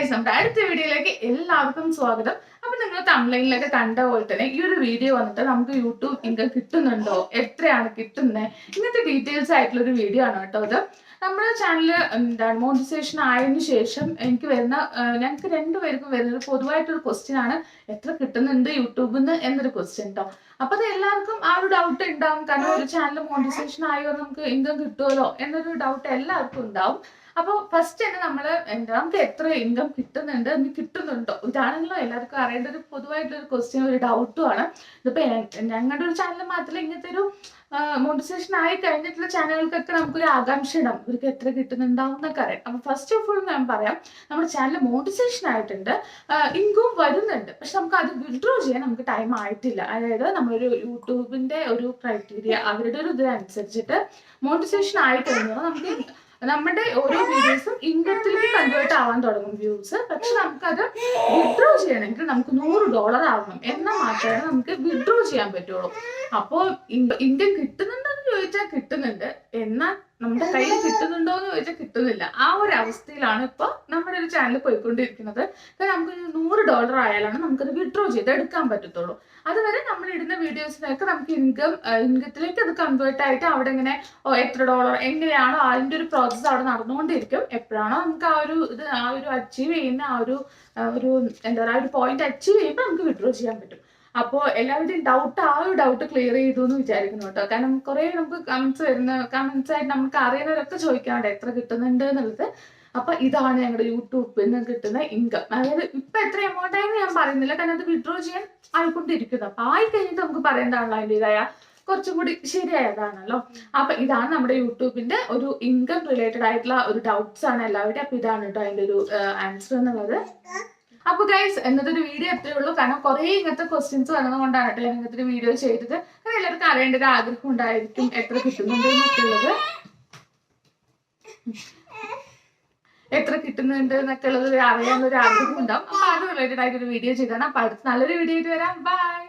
Guys നമ്മുടെ അടുത്ത വീഡിയോയിലേക്ക് എല്ലാവർക്കും സ്വാഗതം. അപ്പൊ നിങ്ങൾ തമിഴിലൊക്കെ കണ്ട പോലെ തന്നെ ഈ ഒരു വീഡിയോ വന്നിട്ട് നമുക്ക് യൂട്യൂബ് ഇൻകം കിട്ടുന്നുണ്ടോ? എത്രയാണ് കിട്ടുന്നത് ഇങ്ങനത്തെ ഡീറ്റെയിൽസ് ആയിട്ടുള്ള ഒരു വീഡിയോ ആണ് കേട്ടോ അത് നമ്മുടെ ചാനൽ എന്താണ് മോണിറ്റൈസേഷൻ ആയതിനു ശേഷം എനിക്ക് വരുന്ന ഞങ്ങൾക്ക് രണ്ടുപേർക്കും വരുന്ന ഒരു പൊതുവായിട്ടൊരു ക്വസ്റ്റ്യൻ ആണ്. എത്ര കിട്ടുന്നുണ്ട് യൂട്യൂബിൽ നിന്ന് എന്നൊരു ക്വസ്റ്റ്യൻ കേട്ടോ അപ്പൊ അത് എല്ലാവർക്കും ആ ഒരു ഡൗട്ട് ഉണ്ടാവും. കാരണം ഒരു ചാനൽ മോണിറ്റൈസേഷൻ ആയോ നമുക്ക് ഇൻകം കിട്ടുമല്ലോ എന്നൊരു ഡൗട്ട് എല്ലാവർക്കും ഉണ്ടാവും. അപ്പോൾ ഫസ്റ്റ് തന്നെ നമ്മൾ നമുക്ക് എത്ര ഇൻകം കിട്ടുന്നുണ്ട് എന്ന് കിട്ടുന്നുണ്ടോ? ഇതാണല്ലോ എല്ലാവർക്കും അറിയേണ്ട ഒരു പൊതുവായിട്ടുള്ള ഒരു ക്വസ്റ്റ്യൻ ഒരു ഡൗട്ടും ആണ്. ഇതിപ്പോ ഞങ്ങളുടെ ഒരു ചാനൽ മാത്രമല്ല ഇങ്ങനത്തെ ഒരു മോണിറ്റൈസേഷൻ ആയി കഴിഞ്ഞിട്ടുള്ള ചാനലുകൾക്കൊക്കെ നമുക്കൊരു ആകാംക്ഷ ഉണ്ടാവും ഇവർക്ക് എത്ര കിട്ടുന്നുണ്ടാവും എന്നൊക്കെ അറിയാം. അപ്പൊ ഫസ്റ്റ് ഓഫ് ഓൾ ഞാൻ പറയാം നമ്മുടെ ചാനൽ മോണിറ്റൈസേഷൻ ആയിട്ടുണ്ട് ഇൻകം വരുന്നുണ്ട്. പക്ഷെ നമുക്ക് അത് വിഡ്രോ ചെയ്യാൻ നമുക്ക് ടൈം ആയിട്ടില്ല. അതായത് നമ്മളൊരു യൂട്യൂബിന്റെ ഒരു ക്രൈറ്റീരിയ അവരുടെ ഒരു ഇതിനനുസരിച്ചിട്ട് മോണിറ്റൈസേഷൻ ആയി നമുക്ക് നമ്മുടെ ഓരോ വീഡിയോസും ഇൻകത്തിലേക്ക് കൺവേർട്ട് ആവാൻ തുടങ്ങും വ്യൂസ് പക്ഷെ നമുക്കത് വിഡ്രോ ചെയ്യണമെങ്കിൽ നമുക്ക് നൂറ് ഡോളർ ആവണം. എന്നാൽ മാത്രമേ നമുക്ക് വിഡ്രോ ചെയ്യാൻ പറ്റുള്ളൂ. അപ്പോ ഇന്ത്യ കിട്ടുന്നുണ്ടോ എന്ന് ചോദിച്ചാൽ കിട്ടുന്നുണ്ട്. എന്നാൽ നമ്മുടെ കയ്യിൽ കിട്ടുന്നുണ്ടോ എന്ന് ചോദിച്ചാൽ കിട്ടുന്നില്ല. ആ ഒരു അവസ്ഥയിലാണ് ഇപ്പൊ നമ്മുടെ ഒരു ചാനൽ പോയിക്കൊണ്ടിരിക്കുന്നത്. കാരണം നമുക്ക് നൂറ് ഡോളർ ആയാലാണ് നമുക്കത് വിഡ്രോ ചെയ്ത് എടുക്കാൻ പറ്റത്തുള്ളൂ. അതുവരെ നമ്മൾ ഇടുന്ന വീഡിയോസിനൊക്കെ നമുക്ക് ഇൻകം ഇൻകത്തിലേക്ക് അത് കൺവേർട്ട് ആയിട്ട് അവിടെ ഇങ്ങനെ എത്ര ഡോളർ എങ്ങനെയാണോ അതിന്റെ ഒരു പ്രോസസ്സ് അവിടെ നടന്നുകൊണ്ടിരിക്കും. എപ്പോഴാണോ നമുക്ക് ആ ഒരു ഇത് ആ ഒരു അച്ചീവ് ചെയ്യുന്ന ആ ഒരു ഒരു എന്താ പറയുക ഒരു പോയിന്റ് അച്ചീവ് ചെയ്യുമ്പോൾ നമുക്ക് വിഡ്രോ ചെയ്യാൻ പറ്റും. അപ്പോൾ എല്ലാവരുടെയും ഡൗട്ട് ആ ഒരു ഡൗട്ട് ക്ലിയർ ചെയ്തു എന്ന് വിചാരിക്കുന്നു കേട്ടോ. കാരണം കുറേ നമുക്ക് കമന്റ്സ് വരുന്ന കമന്റ്സ് ആയിട്ട് നമുക്ക് അറിയുന്നവരൊക്കെ ചോദിക്കാറുണ്ട് എത്ര കിട്ടുന്നുണ്ട് എന്നുള്ളത്. അപ്പൊ ഇതാണ് ഞങ്ങളുടെ യൂട്യൂബിൽ നിന്ന് കിട്ടുന്ന ഇൻകം അതായത് ഇപ്പൊ എത്ര എമൗണ്ട് ആയെന്ന് ഞാൻ പറയുന്നില്ല. കാരണം അത് വിഡ്രോ ചെയ്യാൻ ആയിക്കൊണ്ടിരിക്കുന്നു. അപ്പൊ ആയി കഴിഞ്ഞിട്ട് നമുക്ക് പറയേണ്ടതാണല്ലോ അതിന്റെതായ കുറച്ചും കൂടി ശരിയായതാണല്ലോ. അപ്പൊ ഇതാണ് നമ്മുടെ യൂട്യൂബിന്റെ ഒരു ഇൻകം റിലേറ്റഡ് ആയിട്ടുള്ള ഒരു ഡൗട്ട്സ് ആണ് എല്ലാവരുടെയും. അപ്പൊ ഇതാണ് കേട്ടോ അതിന്റെ ഒരു ആൻസർ എന്നുള്ളത്. അപ്പൊ ഗൈസ് എന്നത്തെ ഒരു വീഡിയോ എത്രയേ ഉള്ളൂ. കാരണം കുറെ ഇങ്ങനത്തെ ക്വസ്റ്റ്യൻസ് വന്നതുകൊണ്ടാണ് കേട്ടോ ഞാൻ ഇങ്ങനത്തെ ഒരു വീഡിയോ ചെയ്തത്. അത് എല്ലാവർക്കും അറിയേണ്ട ഒരു ആഗ്രഹം ഉണ്ടായിരിക്കും എത്ര കിട്ടുന്നുണ്ട് എത്ര കിട്ടുന്നുണ്ട് എന്നൊക്കെ ഉള്ളത് അറിയാനുള്ള ഒരു ആഗ്രഹം ഉണ്ടാവും. അപ്പൊ അത് റിലേറ്റഡ് ആയിട്ട് ഒരു വീഡിയോ ചെയ്താണ്. അപ്പൊ അടുത്ത നല്ലൊരു വീഡിയോ ആയിട്ട് വരാം. ബൈ